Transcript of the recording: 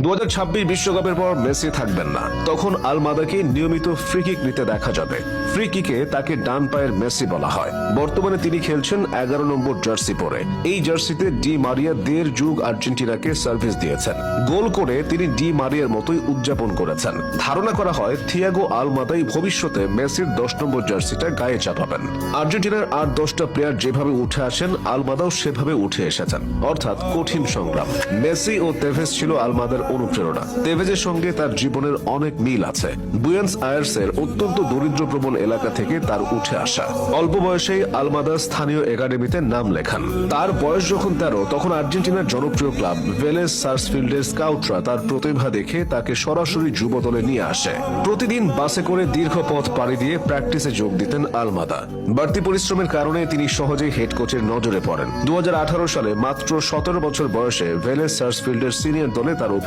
দু বিশ্বকাপের পর মেসি থাকবেন না। তখন আলমাদাকে নিয়মিত ফ্রি কিক নিতে দেখা যাবে। ফ্রি কিকে তাকে ডান পায়ের মেসি বলা হয়। বর্তমানে তিনি খেলছেন এগারো নম্বর জার্সি পরে। এই জার্সিতে ডি মারিয়া দেড় যুগ আর্জেন্টিনাকে সার্ভিস দিয়েছেন। গোল করে তিনি ডি মারিয়ার মতোই উদযাপন করেছেন। ধারণা করা হয়, থিয়াগো আলমাদাই ভবিষ্যতে মেসির দশ নম্বর জার্সিটা গায়ে চাপাবেন। আর্জেন্টিনার আর দশটা প্লেয়ার যেভাবে উঠে আসেন, আলমাদাও সেভাবে উঠে এসেছেন। অর্থাৎ কঠিন সংগ্রাম। মেসি ও তেভেস ছিল আলমাদার অনুপ্রেরণা। তেভেজের সঙ্গে তার জীবনের অনেক মিল আছে। বুয়েন্স আয়ার্সের অত্যন্ত দরিদ্র প্রবণ এলাকা থেকে তার উঠে আসা। অল্প বয়সেই আলমাদা স্থানীয় একাডেমিতে নাম লেখান। তার বয়স যখন তেরো, তখন আর্জেন্টিনার জনপ্রিয় ক্লাব ভেলেস সার্সফিল্ডের স্কাউটরা তার প্রতিভা দেখে তাকে সরাসরি যুব দলে নিয়ে আসে। প্রতিদিন বাসে করে দীর্ঘ পথ পাড়ি দিয়ে প্র্যাকটিসে যোগ দিতেন আলমাদা। বাড়তি পরিশ্রমের কারণে তিনি সহজেই হেড কোচের নজরে পড়েন। দু হাজার আঠারো সালে মাত্র সতেরো বছর বয়সে ভেলেস সার্সফিল্ডের সিনিয়র দলে তার অভিষেক